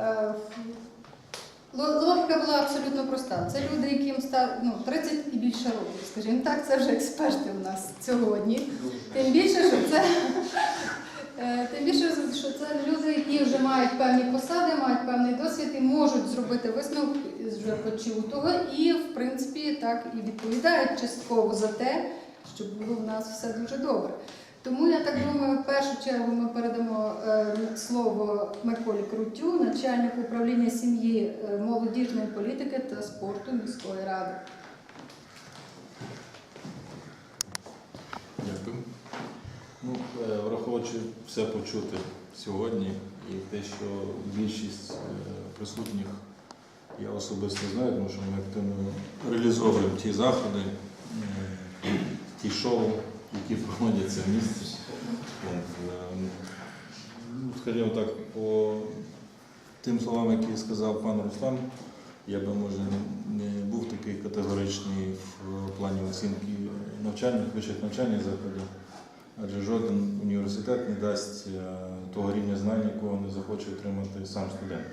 Е, ло- Логіка була абсолютно проста. Це люди, яким ста- ну, 30 і більше років, скажімо так, це вже експерти у нас сьогодні. Тим більше, що це, е, тим більше, що це люди, які вже мають певні посади, мають певний досвід і можуть зробити висновок з вже почутого, і в принципі так і відповідають частково за те, щоб було в нас все дуже добре. Тому я так думаю, в першу чергу ми передамо е, слово Миколі Крутю, начальнику управління сім'ї, е, молодіжної політики та спорту міської ради. Дякую. Ну, е, враховуючи все почуте сьогодні і те, що більшість присутніх я особисто знаю, тому що ми активно реалізовуємо ті заходи, ті шоу, які проводяться в місті. Е, ну, Скажімо так, по тим словам, які сказав пан Руслан, я би може не був такий категоричний в плані оцінки навчальних вищих навчальних закладів, адже жоден університет не дасть е, того рівня знань, якого не захоче отримати сам студент.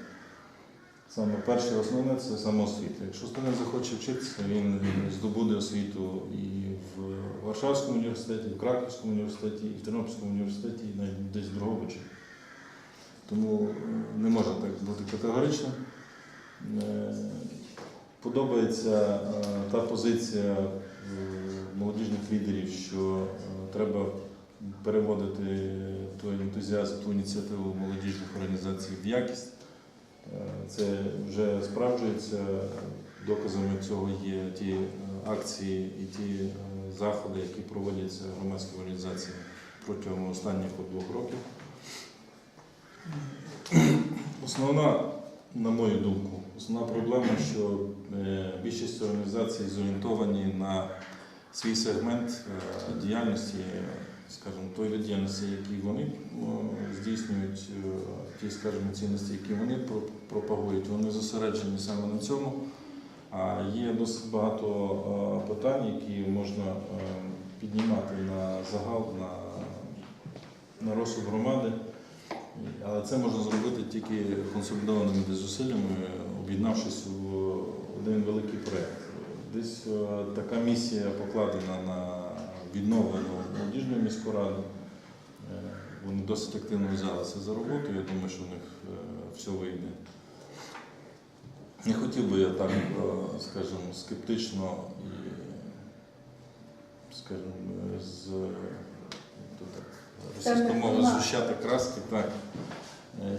Саме перше основне це самоосвіта. Якщо студент захоче вчитися, він здобуде освіту і в Варшавському університеті, і в Краківському університеті, і в Тернопільському університеті, і навіть десь в Дрогобичі. Тому е, не можна так бути категоричним. Е, Подобається е, та позиція молодіжних лідерів, що треба переводити той ентузіазм, ту ініціативу молодіжних організацій в якість. Е, Це вже справджується. Доказами цього є ті е, акції і ті е, заходи, які проводяться громадськими організаціями протягом останніх двох років. Основна, на мою думку, основна проблема, що більшість організацій зорієнтовані на свій сегмент діяльності, скажімо, той діяльності, який вони здійснюють, е, ті, скажімо, цінності, які вони пропагують, вони зосереджені саме на цьому. А є досить багато е, питань, які можна е, піднімати на загал, на, на розсуд громади. Але це можна зробити тільки консолідованими зусиллями, об'єднавшись у один великий проєкт. Десь така місія покладена на відновлену молодіжну міську раду. Е, Вони досить активно взялися за роботу. Я думаю, що в них е, все вийде. Не хотів би я так, е, скажімо, скептично і, скажімо, з російською мовою згущати краски. Так.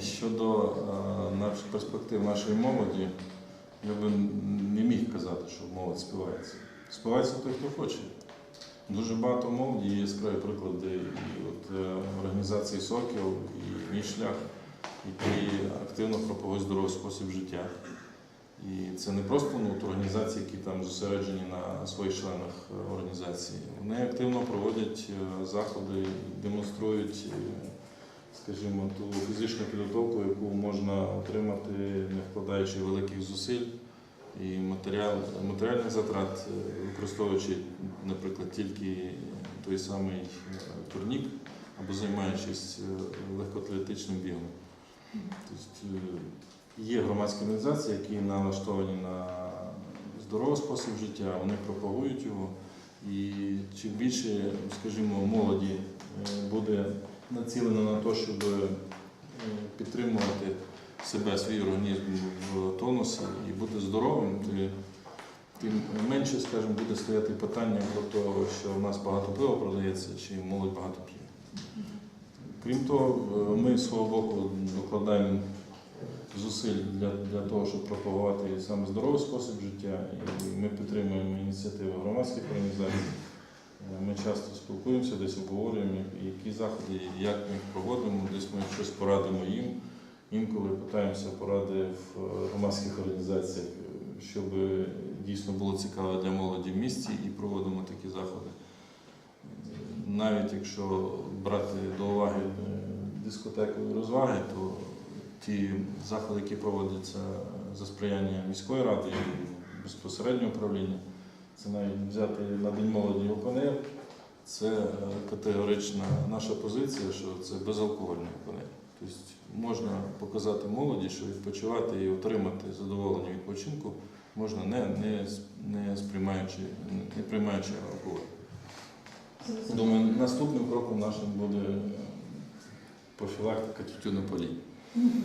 Щодо перспектив нашої молоді, я би не міг казати, що молодь співається. Співається той, хто хоче. Дуже багато молоді, є яскраві приклади і от, е, організації Сокіл, і мій шлях, які активно пропагують здоровий спосіб життя. І це не просто ну, організації, які там зосереджені на своїх членах е, організації. Вони активно проводять е, заходи, демонструють, скажімо, ту фізичну підготовку, яку можна отримати, не вкладаючи великих зусиль і матеріал, матеріальних затрат, е, використовуючи, наприклад, тільки той самий е, турнік або займаючись е, легкоатлетичним бігом. Тобто, Є громадські організації, які налаштовані на здоровий спосіб життя, вони пропагують його. І чим більше, скажімо, молоді буде націлено на те, щоб підтримувати себе, свій організм в тонусі і бути здоровим, то тим менше, скажімо, буде стояти питання про те, що в нас багато пива продається, чи молодь багато п'є. Крім того, ми з свого боку докладаємо зусиль для, для того, щоб пропагувати саме здоровий спосіб життя. І ми підтримуємо ініціативи громадських організацій. Ми часто спілкуємося, десь обговорюємо, які заходи, як ми їх проводимо, десь ми щось порадимо їм. Інколи питаємося поради в е, громадських організаціях, е, щоб дійсно було цікаво для молоді в місті і проводимо такі заходи. Навіть якщо брати до уваги е, дискотеку і розваги, то ті заходи, які проводяться за сприяння міської ради і безпосереднього управління, це навіть взяти на День молоді ОПНР, це категорична наша позиція, що це безалкогольний ОПНР. Тобто можна показати молоді, що відпочивати і отримати задоволення відпочинку можна не, не, не сприймаючи, не приймаючи алкоголь. Думаю, наступним кроком нашим буде е, профілактика тютюнополій. Мгм.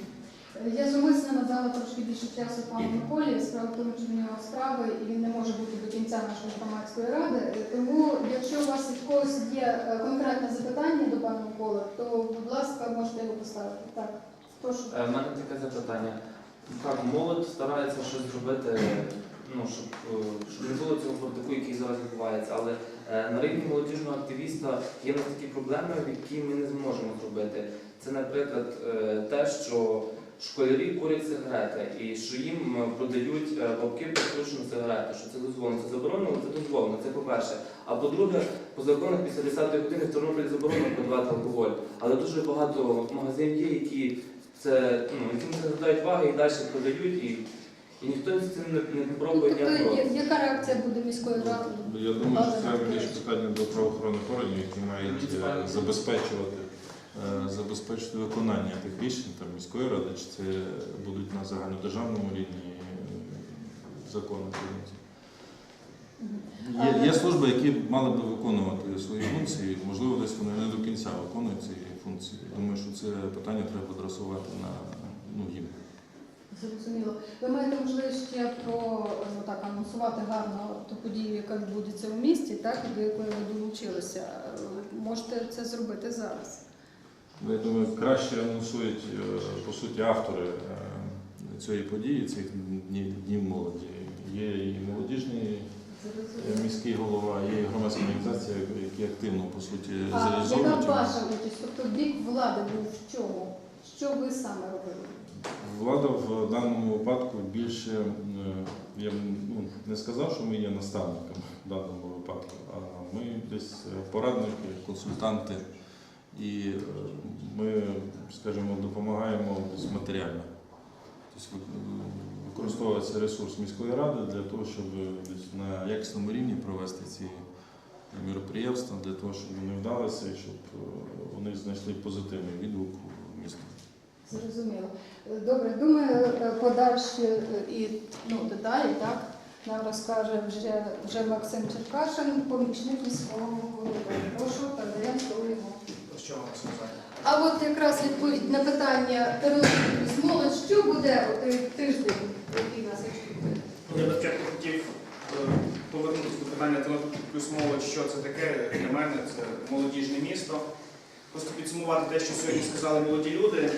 Я зумисно надала трошки більше часу пану Миколі. Справа в тому, що в нього справи і він не може бути нашої громадської ради. Тому, якщо у вас від когось є е, конкретне запитання до пана Миколи, то, будь ласка, можете його поставити. Так, прошу. Е, В мене таке запитання. Так, молодь старається щось зробити, ну, щоб, е, щоб не було цього протику, який зараз відбувається. Але е, на рівні молодіжного активіста є в нас такі проблеми, які ми не зможемо зробити. Це, наприклад, е, те, що школярі курять сигарети і що їм е, продають е, бабки підключені сигарети, що це дозволено. Це заборонено, це дозволено, це по-перше. А по-друге, по законах після 10 години в Тернополі заборонено продавати алкоголь. Але дуже багато магазинів є, які це ну, яким не звертають уваги і далі продають, і, і ніхто з цим не, не пробує Тобто, ніяк яка реакція буде міської ради? Я думаю, що це більше питання до правоохоронних органів, які мають е, забезпечувати, забезпечити виконання тих рішень там, міської ради, чи це будуть на загальнодержавному рівні е, закони. Є, є служби, які мали би виконувати свої функції, можливо, десь вони не до кінця виконують ці функції. Думаю, що це питання треба адресувати на ну, їм. Зрозуміло. Ви маєте можливість ще про ну так анонсувати гарно ту подію, яка відбудеться у місті, так до якої ви долучилися. Е, Можете це зробити зараз. Ну, Я думаю, краще анонсують е, по суті автори е, цієї події, цих днів, днів молоді. Є і молодіжний е, міський голова, є і громадська організація, які активно по суті А яка ваша участь? Тобто бік влади був в чому? Що ви саме робили? Влада в даному випадку більше, я ну, не сказав, що ми є наставниками в даному випадку, а ми десь порадники, консультанти, і е, ми, скажімо, допомагаємо матеріально. Тобто використовується ресурс міської ради для того, щоб на якісному рівні провести ці міроприємства, для того, щоб вони вдалися і щоб е, вони знайшли позитивний відгук у місті. Зрозуміло. Е, Добре, думаю, е, подальші е, і ну, деталі, так, нам розкаже вже, вже Максим Черкашин, помічник міського голови. Прошу, передаємо слово йому. Сказати? А от якраз відповідь на питання молодь, що буде у тиждень, який нас очікує? Я би спочатку хотів е, повернутися до питання «Тернопіль плюс молодь, що це таке для мене, це молодіжне місто. Просто підсумувати те, що сьогодні сказали молоді люди.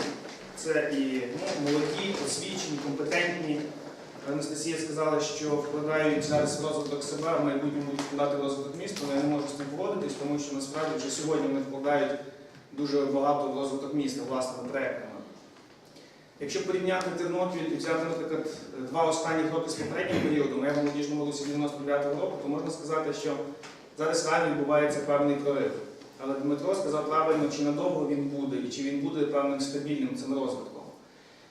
Це і ну, молоді, освічені, компетентні. Анастасія сказала, що вкладають зараз розвиток себе, а в майбутньому будуть вкладати розвиток міста. але Я не можу з цим погодитись, тому що насправді вже сьогодні вони вкладають дуже багато в розвиток міста власними проектами. Якщо порівняти Тернопіль і взяти, наприклад, два останні роки з попереднім періодом, я в молодіжному році 99-го року, то можна сказати, що зараз реально відбувається певний прорив. Але Дмитро сказав правильно, чи надовго він буде, і чи він буде певним стабільним цим розвитком.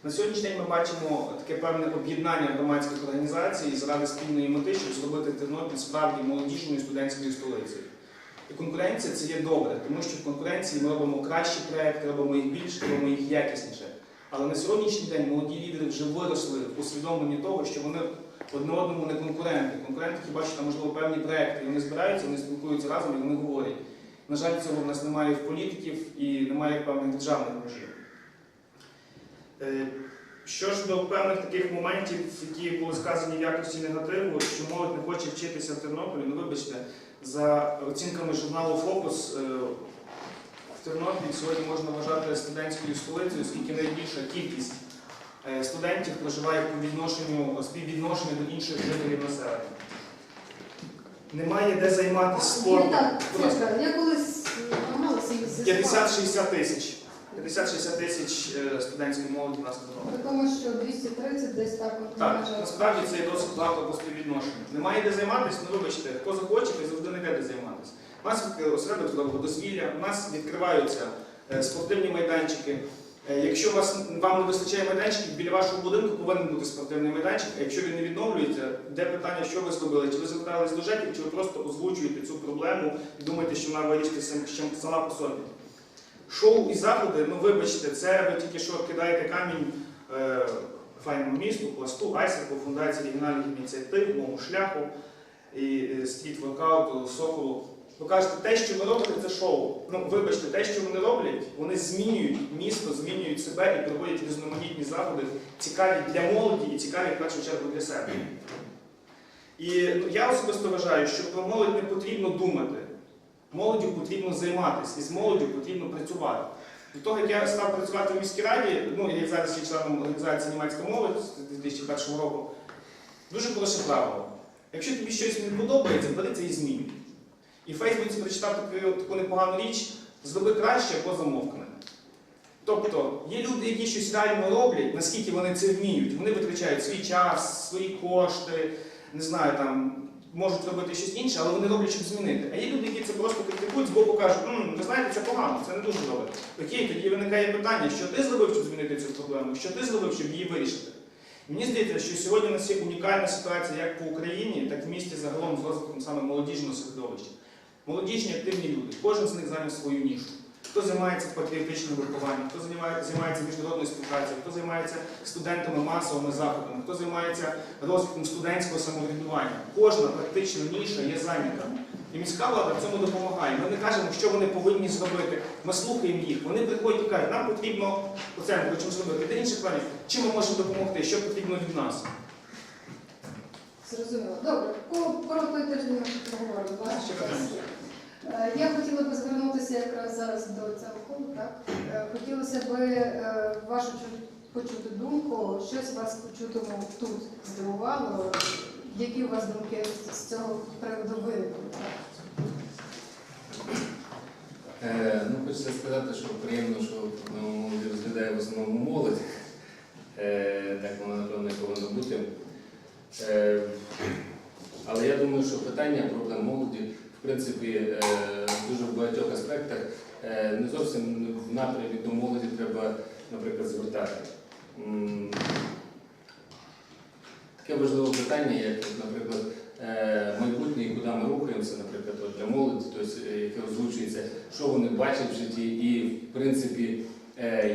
На сьогоднішній день ми бачимо таке певне об'єднання громадських організацій заради спільної мети, щоб зробити Тернопіль справді молодіжною студентською столицею. І конкуренція це є добре, тому що в конкуренції ми робимо кращі проекти, робимо їх більше, робимо їх якісніше. Але на сьогоднішній день молоді лідери вже виросли в усвідомленні того, що вони одне одному не конкуренти. Конкуренти хіба що там можливо певні проекти. Вони збираються, вони спілкуються разом і вони говорять. На жаль, цього в нас немає в політиків і немає певних державних межів. Е, Що ж до певних таких моментів, які були сказані в якості негативу, що молодь не хоче вчитися в Тернополі, ну вибачте, за оцінками журналу Фокус е, в Тернопіль сьогодні можна вважати студентською столицею, оскільки найбільша кількість е, студентів проживає по відношенню, співвідношенню до інших жителів населення. Немає де займатися спортом. я колись е, намагалася 50-60 тисяч. 50-60 тисяч е, студентської молоді у нас в тому, що 230 десь так от Так, насправді це є досить багато по співвідношенню. Немає де займатися, ну вибачте, хто захоче, той завжди знайде де займатися. У нас осередок здорового дозвілля, у нас відкриваються е, спортивні майданчики. Е, Якщо вас, вам не вистачає майданчиків, біля вашого будинку повинен бути спортивний майданчик, а якщо він не відновлюється, де питання, що ви зробили? Чи ви звертались до ЖЕКів, чи ви просто озвучуєте цю проблему і думаєте, що вона вирішиться сама по собі? Шоу і заходи, ну вибачте, це ви тільки що кидаєте камінь е, файному місту, пласту, айсику, фундації регіональних ініціатив, мого шляху і е, стріт воркауту, соколу. Ви кажете, те, що ви робите, це шоу. Ну, вибачте, те, що вони роблять, вони змінюють місто, змінюють себе і проводять різноманітні заходи, цікаві для молоді і цікаві в першу чергу для себе. І ну, я особисто вважаю, що про молодь не потрібно думати. Молоддю потрібно займатися, і з молоддю потрібно працювати. До того, як я став працювати в міській раді, ну я зараз є членом організації Німецька молодь з 2001 року, дуже хороше правило. Якщо тобі щось не подобається, бери це і змінюй. І в Фейсбуці прочитав таку, таку непогану річ, зроби краще або замовкни. Тобто є люди, які щось реально роблять, наскільки вони це вміють. Вони витрачають свій час, свої кошти, не знаю, там можуть робити щось інше, але вони роблять, щоб змінити. А є люди, які це просто критикують, з боку кажуть, «М, ви знаєте, це погано, це не дуже добре. Окей, тоді виникає питання, що ти зробив, щоб змінити цю проблему, що ти зробив, щоб її вирішити. Мені здається, що сьогодні у нас є унікальна ситуація як по Україні, так і в місті загалом з розвитком саме молодіжного середовища. Молодіжні активні люди, кожен з них зайняв свою нішу. Хто займається патріотичним вихованням, хто займається міжнародною співпрацею, хто займається студентами масовими заходами, хто займається розвитком студентського самоврядування. Кожна практично ніша є зайнята. І міська влада в цьому допомагає. Ми не кажемо, що вони повинні зробити. Ми слухаємо їх. Вони приходять і кажуть, нам потрібно оце ми хочемо зробити. Де інших планів, чим ми можемо допомогти, що потрібно від нас. Зрозуміло. Добре, тиждень ми ще поговоримо. Я хотіла би звернутися якраз зараз до цього. Так? Е, Хотілося б е, вашу почути думку, щось вас почутому тут здивувало, які у вас думки з цього приводу виникли? Е, ну, хочеться сказати, що приємно, що молоді розглядає в основному молодь. Е, так воно, напевно, повинно бути. Е, але я думаю, що питання проблем молоді, в принципі, е, дуже багатьох аспектах е, не зовсім в напрямі до молоді треба, наприклад, звертати. Таке важливе питання, як, наприклад, е, майбутнє куди ми рухаємося, наприклад, для молоді, тобто, яке озвучується, що вони бачать в житті, і в принципі,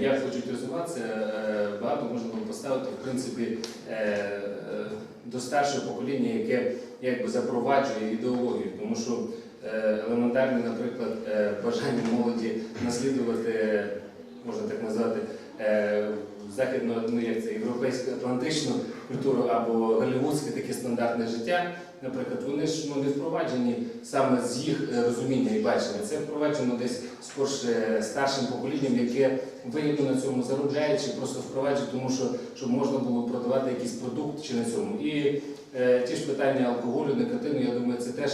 як хочуть розвиватися, багато можна було поставити в принципі до старшого покоління, яке якби запроваджує ідеологію, тому що е, елементарне, наприклад, е, бажання молоді наслідувати, можна так назвати, е, західно, ну як це європейську атлантичну культуру або голівудське таке стандартне життя, наприклад, вони ж ну, не впроваджені саме з їх розуміння і бачення. Це впроваджено десь скорше старшим поколінням, яке вигідно на цьому заробляє, чи просто впроваджує, тому що щоб можна було продавати якийсь продукт чи на цьому. І ті ж питання алкоголю, никотину, я думаю, це теж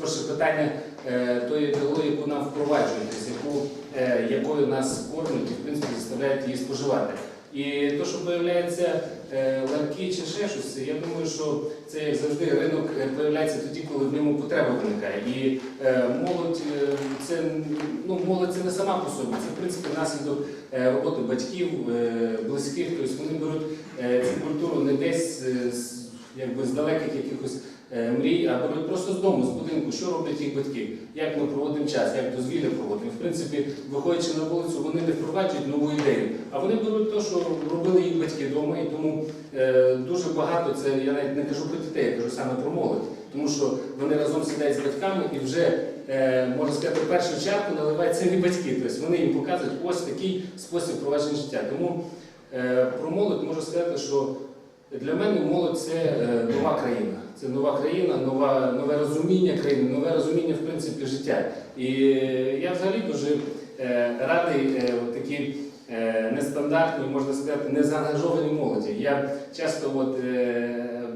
скорше питання е, тої ідеології, яку нам впроваджують, е, якою нас кормлять і в принципі заставляють її споживати. І то, що виявляється е, ларки чи ще щось, я думаю, що це як завжди ринок з'являється появляється тоді, коли в ньому потреба виникає. І е, молодь е, це ну молодь це не сама по собі, це в принципі наслідок е, роботи батьків, е, близьких. Тобто вони беруть е, цю культуру не десь е, якби з далеких якихось е, мрій, а беруть просто з дому, з будинку, що роблять їх батьки, як ми проводимо час, як дозвілля проводимо. В принципі, виходячи на вулицю, вони не впроваджують нову ідею, а вони беруть те, що робили їх батьки вдома, і тому е, дуже багато це я навіть не кажу про дітей, я кажу саме про молодь. Тому що вони разом сидять з батьками і вже, е, можна сказати, першу чарку наливають самі батьки. Тобто вони їм показують ось такий спосіб провадження життя. Тому е, про молодь можу сказати, що для мене молодь це е, нова країна. Це нова країна, нова, нове розуміння країни, нове розуміння в принципі життя. І е, я взагалі дуже е, радий такі нестандартні, можна сказати, незаангажовані молоді. Я часто от,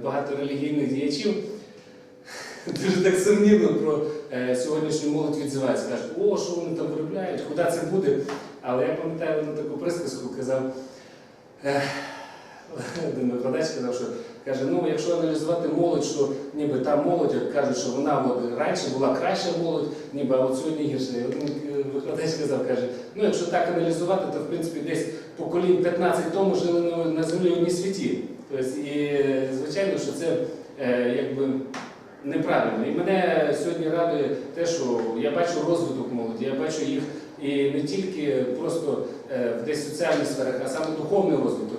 багато релігійних діячів дуже так сумнівно про е, сьогоднішню молодь відзиваються. Кажуть, о, що вони там виробляють, куди це буде. Але я пам'ятаю одну таку присказку, казав. Один викладач сказав, що каже, ну якщо аналізувати молодь, що ніби та молодь, як кажуть, що вона от, раніше була краща молодь, ніби а от сьогодні гірше. І Один е, викладач сказав, каже, ну якщо так аналізувати, то в принципі десь поколінь 15 тому жили на, землі одній світі. Тобто, і звичайно, що це е, якби. Неправильно. І мене сьогодні радує те, що я бачу розвиток молоді, я бачу їх і не тільки просто е, в соціальних сферах, а саме духовний розвиток,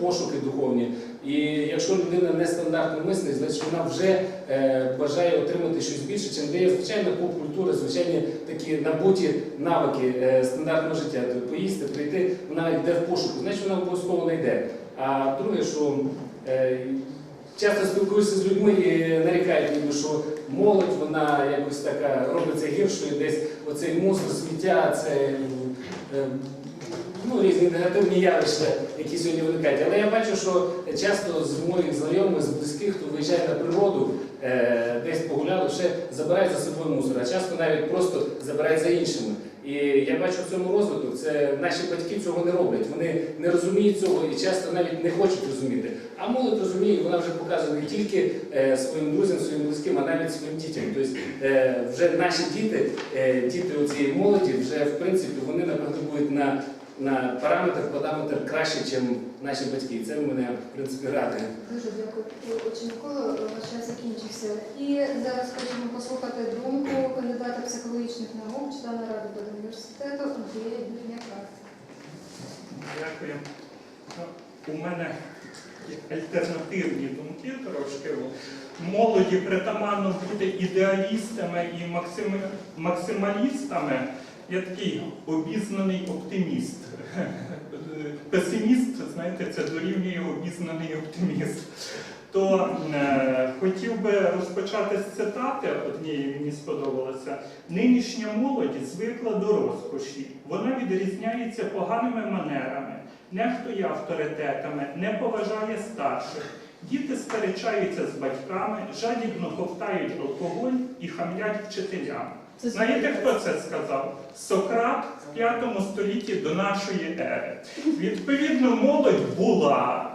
пошуки духовні. І якщо людина нестандартно мислить, значить вона вже е, бажає отримати щось більше, чим дає звичайна поп-культура, звичайні такі набуті навики е, стандартного життя. Тобто поїсти, прийти, вона йде в пошуку, значить вона обов'язково знайде. А друге, що е, часто спілкуюся з людьми і нарікають ніби, що молодь вона якось така робиться гіршою, десь оцей мусор, сміття, це е, ну, різні негативні явища, які сьогодні виникають. Але я бачу, що часто з моїх знайомих, з близьких, хто виїжджає на природу, е, десь погуляли, ще забирають за собою мусор, а часто навіть просто забирають за іншими. І я бачу в цьому розвиток, це наші батьки цього не роблять. Вони не розуміють цього і часто навіть не хочуть розуміти. А молодь розуміє, вона вже показує не тільки е, своїм друзям, своїм близьким, а навіть своїм дітям. Тобто е, вже наші діти, е, діти цієї молоді, вже в принципі вони будуть на, на параметр, параметр краще, ніж наші батьки. Це мене в принципі радує. Дуже дякую. Отже, Микола, ваш час закінчився. І зараз хочемо послухати думку кандидата психологічних наук, члена ради університету Андрія Бідняка. Дякую. Ну, У мене альтернативні думки трошки. Молоді притаманно бути ідеалістами і максималістами. Я такий обізнаний оптиміст. Песиміст, знаєте, це дорівнює обізнаний оптиміст. То е, хотів би розпочати з цитати, однієї мені сподобалося. Нинішня молодь звикла до розкоші. Вона відрізняється поганими манерами, нехтує авторитетами, не поважає старших. Діти сперечаються з батьками, жадібно ковтають алкоголь і хамлять вчителям. Знаєте, хто це сказав? Сократ в 5 столітті до нашої ери. Відповідно, молодь була,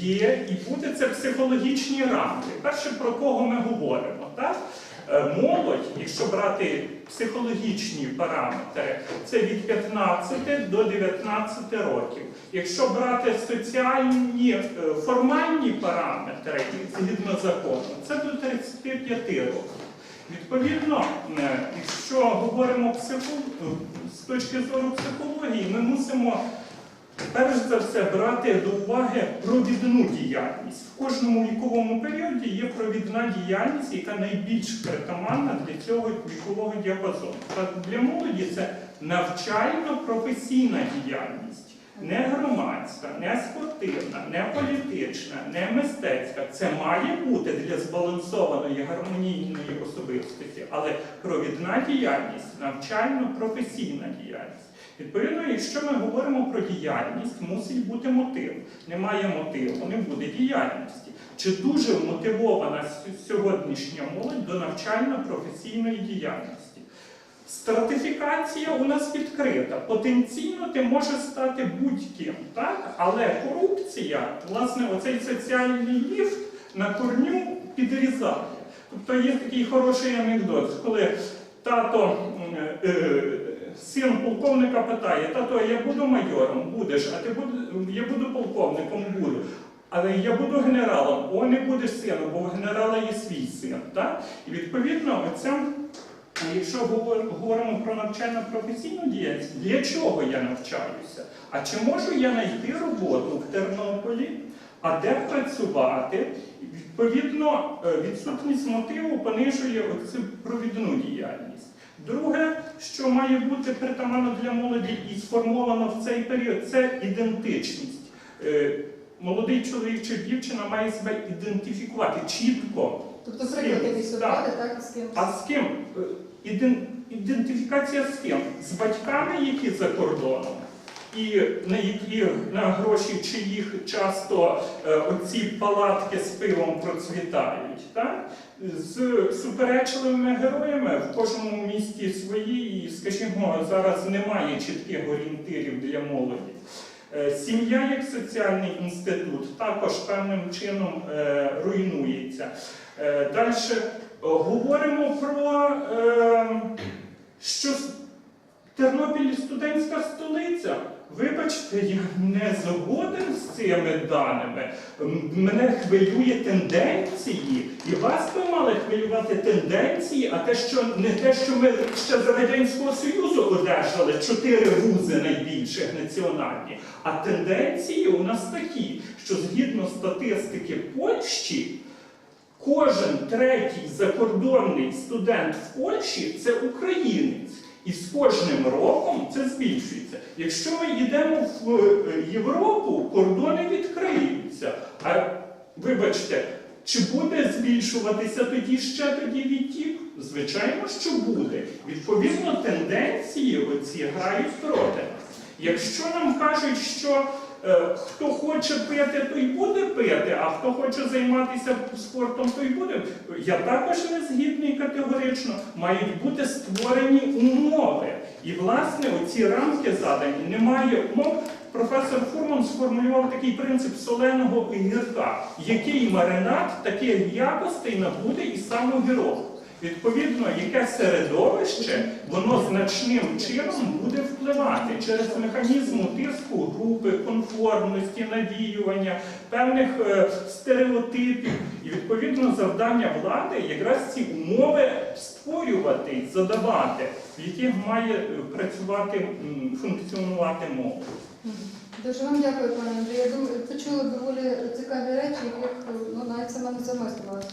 є і буде це психологічні рамки. Перше, про кого ми говоримо, так? Е, Молодь, якщо брати психологічні параметри, це від 15 до 19 років. Якщо брати соціальні е, формальні параметри згідно закону, це до 35 років. Відповідно, е, якщо говоримо психо- з точки зору психології, ми мусимо перш за все брати до уваги провідну діяльність. В кожному віковому періоді є провідна діяльність, яка найбільш притаманна для цього вікового діапазону. Та для молоді це навчально-професійна діяльність. Не громадська, не спортивна, не політична, не мистецька. Це має бути для збалансованої гармонійної особистості, але провідна діяльність, навчально-професійна діяльність. Відповідно, якщо ми говоримо про діяльність, мусить бути мотив. Немає мотиву, не буде діяльності. Чи дуже мотивована сьогоднішня молодь до навчально-професійної діяльності? Стратифікація у нас відкрита. Потенційно ти можеш стати будь-ким, так? але корупція, власне, оцей соціальний ліфт на корню підрізає. Тобто є такий хороший анекдот, коли тато, е, син полковника питає, тато, я буду майором, будеш, а ти буду, я буду полковником, буду. Але я буду генералом, о, не будеш сином, бо в генерала є свій син. Так? І відповідно, оця Якщо говор- говоримо про навчально-професійну діяльність, для чого я навчаюся? А чи можу я знайти роботу в Тернополі, а де працювати? Відповідно, е, відсутність мотиву понижує оцю провідну діяльність. Друге, що має бути притаманно для молоді і сформовано в цей період, це ідентичність. Е, Молодий чоловік чи дівчина має себе ідентифікувати чітко. Тобто з приклад якийсь Так. так, з ким? А з ким? Е, Ідентифікація з ким? З батьками, які за кордоном, і на які на гроші чиїх часто е, оці палатки з пивом процвітають. Так? З суперечливими героями в кожному місті свої, і, скажімо, зараз немає чітких орієнтирів для молоді. Е, Сім'я як соціальний інститут також певним чином е, руйнується. Далі говоримо про е, що Тернопіль студентська столиця. Вибачте, я не згоден з цими даними. Мене хвилює тенденції, і вас би мали хвилювати тенденції, а те, що не те, що ми ще за Радянського Союзу одержали чотири вузи найбільших національні, а тенденції у нас такі, що згідно статистики Польщі. Кожен третій закордонний студент в Польщі це українець. І з кожним роком це збільшується. Якщо ми йдемо в е, Європу, кордони відкриються. А вибачте, чи буде збільшуватися тоді ще тоді відтік? Звичайно, що буде. Відповідно, тенденції оці грають проти нас. Якщо нам кажуть, що хто хоче пити, той буде пити, а хто хоче займатися спортом, той буде. Я також не згідний категорично. Мають бути створені умови. І, власне, оці рамки задані, немає умов. Професор Фурман сформулював такий принцип соленого гірка. Який маринад таких якостей набуде і самогірок. Відповідно, яке середовище, воно значним чином буде впливати через механізм тиску групи, конформності, навіювання, певних е, стереотипів. І відповідно завдання влади якраз ці умови створювати задавати, в яких має е, працювати, функціонувати мова. Дуже вам дякую, пане Андрію. Я думаю, почули доволі цікаві речі, яких ну, навіть сама не замислювалася.